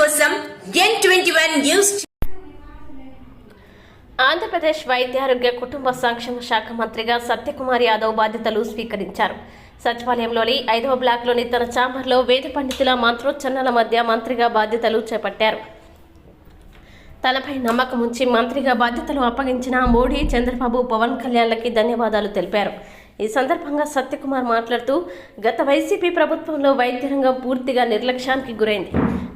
ఆంధ్రప్రదేశ్ వైద్య ఆరోగ్య ఆంధ్రప్రదేశ్ వైద్యారోగ్య కుటుంబ సంక్షేమ శాఖ మంత్రిగా సత్యకుమార్ యాదవ్ బాధ్యతలు స్వీకరించారు. సచివాలయంలోని ఐదవ బ్లాక్లోని తన ఛాంబర్లో వేద పండితుల మంత్రోచ్చరణల మధ్య మంత్రిగా బాధ్యతలు చేపట్టారు. తనపై నమ్మకం ఉంచి మంత్రిగా బాధ్యతలు అప్పగించిన మోడీ చంద్రబాబు పవన్ కళ్యాణ్లకి ధన్యవాదాలు తెలిపారు. ఈ సందర్భంగా సత్యకుమార్ మాట్లాడుతూ గత వైసీపీ ప్రభుత్వంలో వైద్య రంగం పూర్తిగా నిర్లక్ష్యానికి గురైంది.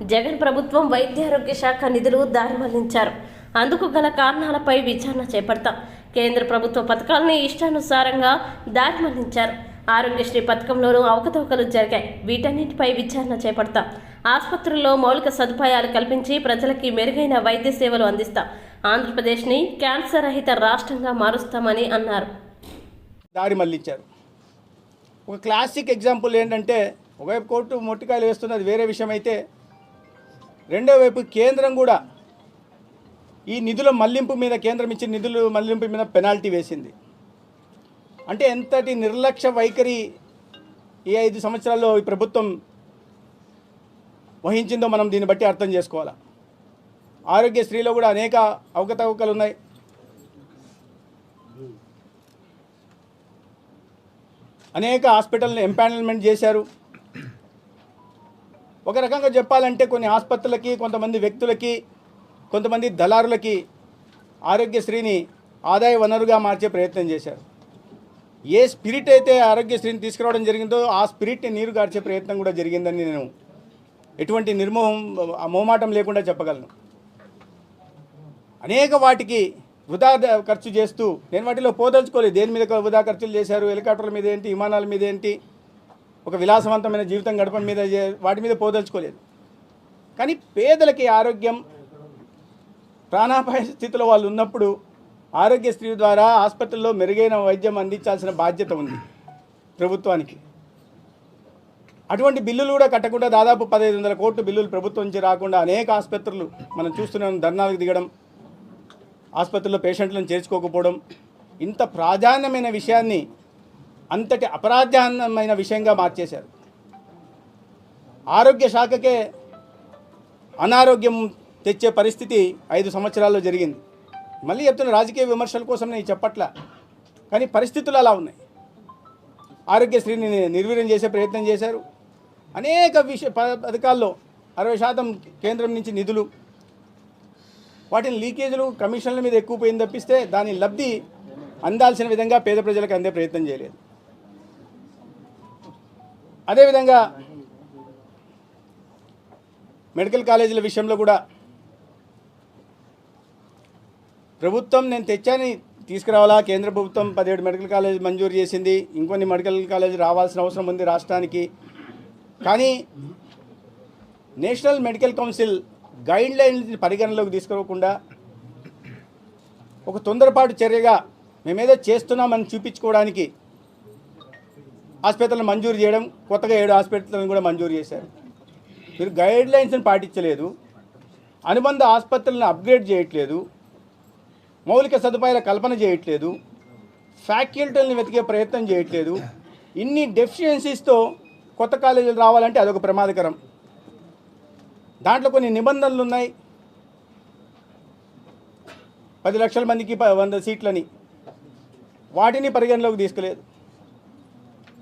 జగన్ ప్రభుత్వం వైద్యారోగ్య శాఖ నిధులు దారి మళ్ళించారు అందుకు గల కారణాలపై విచారణ చేపడతాం. కేంద్ర ప్రభుత్వ పథకాలని ఇష్టానుసారంగా దారి మళ్ళించారు ఆరోగ్యశ్రీ పథకంలోనూ అవకతవకలు జరిగాయి. వీటన్నిటిపై విచారణ చేపడతాం. ఆసుపత్రుల్లో మౌలిక సదుపాయాలు కల్పించి ప్రజలకి మెరుగైన వైద్య సేవలు అందిస్తాం. ఆంధ్రప్రదేశ్ని క్యాన్సర్ రహిత రాష్ట్రంగా మారుస్తామని అన్నారు. దారి మళ్ళించారు ఒక క్లాసిక్ ఎగ్జాంపుల్ ఏంటంటే ఒకవైపు కోర్టు మొట్టికాయలు వేస్తున్నది వేరే విషయం అయితే రెండో వైపు కేంద్రం కూడా ఈ నిధుల మళ్ళింపు మీద కేంద్రం ఇచ్చిన నిధులు మళ్ళింపు మీద పెనాల్టీ వేసింది. అంటే ఎంతటి నిర్లక్ష్య వైఖరి ఈ ఐదు సంవత్సరాల్లో ఈ ప్రభుత్వం వహించిందో మనం దీన్ని బట్టి అర్థం చేసుకోవాలి. ఆరోగ్యశ్రీలో కూడా అనేక అవకతవకలు ఉన్నాయి. అనేక హాస్పిటల్ని ఎంపానల్మెంట్ చేశారు. ఒక రకంగా చెప్పాలంటే కొన్ని ఆసుపత్రులకి కొంతమంది వ్యక్తులకి కొంతమంది దళారులకి ఆరోగ్యశ్రీని ఆదాయ వనరుగా మార్చే ప్రయత్నం చేశారు. ఏ స్పిరిట్ అయితే ఆరోగ్యశ్రీని తీసుకురావడం జరిగిందో ఆ స్పిరిట్ని నీరు గార్చే ప్రయత్నం కూడా జరిగిందని నేను ఎటువంటి నిర్మోహం మోమాటం లేకుండా చెప్పగలను. అనేక వాటికి వృధా ఖర్చు చేస్తూ నేను వాటిలో పోదలుచుకోలేదు. దేని మీద వృధా ఖర్చులు చేశారు? హెలికాప్టర్ల మీద ఏంటి? విమానాల మీద ఏంటి? ఒక విలాసవంతమైన జీవితం గడపడం మీద వాటి మీద పోదలుచుకోలేదు. కానీ పేదలకి ఆరోగ్యం ప్రాణాపాయ స్థితిలో వాళ్ళు ఉన్నప్పుడు ఆరోగ్యశ్రీ ద్వారా ఆసుపత్రుల్లో మెరుగైన వైద్యం అందించాల్సిన బాధ్యత ఉంది ప్రభుత్వానికి. అటువంటి బిల్లులు కూడా కట్టకుండా దాదాపు పదహైదు వందల కోట్లు బిల్లులు ప్రభుత్వం నుంచి రాకుండా అనేక ఆసుపత్రులు మనం చూస్తున్నాం ధర్నాలకు దిగడం ఆసుపత్రిలో పేషెంట్లను చేర్చుకోకపోవడం ఇంత ప్రాధాన్యమైన విషయాన్ని అంతటి అపరాధాన్యమైన విషయంగా మార్చేశారు. ఆరోగ్య శాఖకే అనారోగ్యం తెచ్చే పరిస్థితి ఐదు సంవత్సరాల్లో జరిగింది. మళ్ళీ చెప్తున్న రాజకీయ విమర్శల కోసం నేను చెప్పట్లా కానీ పరిస్థితులు అలా ఉన్నాయి. ఆరోగ్యశ్రీని నిర్వీర్యం చేసే ప్రయత్నం చేశారు. అనేక విషయ ప- పథకాల్లో అరవై శాతం కేంద్రం నుంచి నిధులు వాటిని లీకేజీలు కమిషన్ల మీద ఎక్కువ పోయింది తప్పిస్తే దాని లబ్ధి అందాల్సిన విధంగా పేద ప్రజలకు అందే ప్రయత్నం చేయలేదు. అదేవిధంగా మెడికల్ కాలేజీల విషయంలో కూడా ప్రభుత్వం నేను తెచ్చాని తీసుకురావాలా? కేంద్ర ప్రభుత్వం పదిహేడు మెడికల్ కాలేజ్ మంజూరు చేసింది. ఇంకొన్ని మెడికల్ కాలేజ్ రావాల్సిన అవసరం ఉంది రాష్ట్రానికి. కానీ నేషనల్ మెడికల్ కౌన్సిల్ గైడ్ పరిగణనలోకి పరిగణలోకి తీసుకోకుండా ఒక తొందరపాటు చర్యగా మేమేదో చేస్తున్నామని చూపించుకోవడానికి హాస్పిటల్ని మంజూరు చేయడం కొత్తగా ఏడు హాస్పిటల్ని కూడా మంజూరు చేశారు. మీరు గైడ్ లైన్స్ని పాటించలేదు అనుబంధ ఆసుపత్రులను అప్గ్రేడ్ చేయట్లేదు మౌలిక సదుపాయాల కల్పన చేయట్లేదు ఫ్యాకల్టీలను వెతికే ప్రయత్నం చేయట్లేదు. ఇన్ని డెఫిషియన్సీస్తో కొత్త కాలేజీలు రావాలంటే అదొక ప్రమాదకరం. దాంట్లో కొన్ని నిబంధనలు ఉన్నాయి. పది లక్షల మందికి ప- వంద సీట్లని. వాటిని పరిగణలోకి తీసుకోలేదు.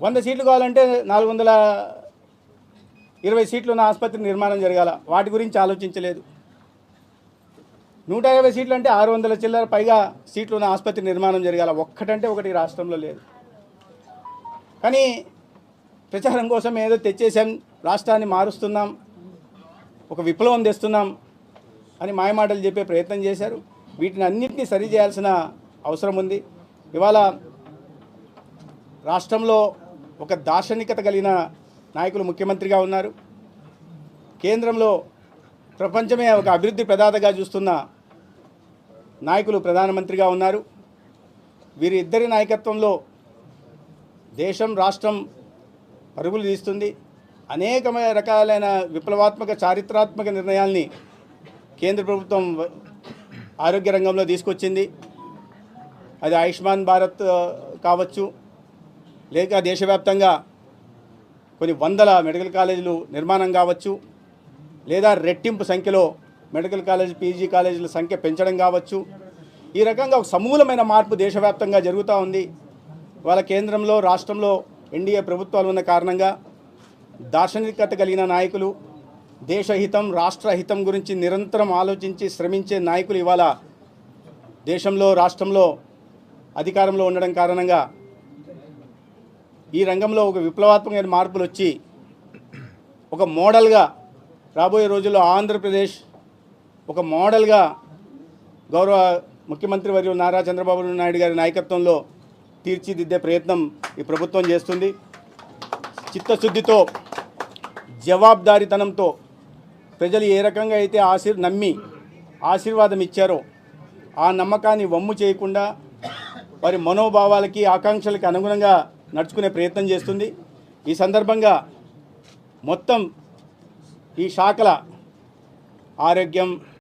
వంద సీట్లు కావాలంటే నాలుగు వందల ఇరవై సీట్లు ఉన్న ఆసుపత్రి నిర్మాణం జరగాల. వాటి గురించి ఆలోచించలేదు. నూట యాభై సీట్లు అంటే ఆరు వందల చిల్లర పైగా సీట్లు ఉన్న ఆసుపత్రి నిర్మాణం జరగాల. ఒక్కటంటే ఒకటి రాష్ట్రంలో లేదు. కానీ ప్రచారం కోసం ఏదో తెచ్చేసాం రాష్ట్రాన్ని మారుస్తున్నాం. ఒక విప్లవం తెస్తున్నాం అని మాయమాటలు చెప్పే ప్రయత్నం చేశారు. వీటిని అన్నింటినీ సరి చేయాల్సిన అవసరం ఉంది. ఇవాళ రాష్ట్రంలో ఒక దార్శనికత కలిగిన నాయకులు ముఖ్యమంత్రిగా ఉన్నారు. కేంద్రంలో ప్రపంచమే ఒక అభివృద్ధి ప్రదాతగా చూస్తున్న నాయకులు ప్రధానమంత్రిగా ఉన్నారు. వీరిద్దరి నాయకత్వంలో దేశం రాష్ట్రం పరుగులు తీస్తుంది. అనేకమైన రకాలైన విప్లవాత్మక చారిత్రాత్మక నిర్ణయాల్ని కేంద్ర ప్రభుత్వం ఆరోగ్య రంగంలో తీసుకొచ్చింది. అది ఆయుష్మాన్ భారత్ కావచ్చు. లేక దేశవ్యాప్తంగా కొన్ని వందల మెడికల్ కాలేజీలు నిర్మాణం కావచ్చు. లేదా రెట్టింపు సంఖ్యలో మెడికల్ కాలేజ్ పీజీ కాలేజీల సంఖ్య పెంచడం కావచ్చు. ఈ రకంగా ఒక సమూలమైన మార్పు దేశవ్యాప్తంగా జరుగుతూ ఉంది. వాళ్ళ కేంద్రంలో రాష్ట్రంలో ఎన్డీఏ ప్రభుత్వాలు ఉన్న కారణంగా దార్శనికత కలిగిన నాయకులు దేశహితం రాష్ట్రహితం గురించి నిరంతరం ఆలోచించి శ్రమించే నాయకులు ఇవాళ దేశంలో రాష్ట్రంలో అధికారంలో ఉండడం కారణంగా ఈ రంగంలో ఒక విప్లవాత్మకమైన మార్పులు వచ్చి ఒక మోడల్గా రాబోయే రోజుల్లో ఆంధ్రప్రదేశ్ ఒక మోడల్గా గౌరవ ముఖ్యమంత్రి వర్యు నారా చంద్రబాబు నాయుడు గారి నాయకత్వంలో తీర్చిదిద్దే ప్రయత్నం ఈ ప్రభుత్వం చేస్తుంది. చిత్తశుద్ధితో జవాబుదారీతనంతో ప్రజలు ఏ రకంగా అయితే ఆశీర్ నమ్మి ఆశీర్వాదం ఇచ్చారో ఆ నమ్మకాన్ని వమ్ము చేయకుండా వారి మనోభావాలకి ఆకాంక్షలకి అనుగుణంగా నడుచుకునే ప్రయత్నం చేస్తుంది. ఈ సందర్భంగా మొత్తం ఈ శాఖల ఆరోగ్యం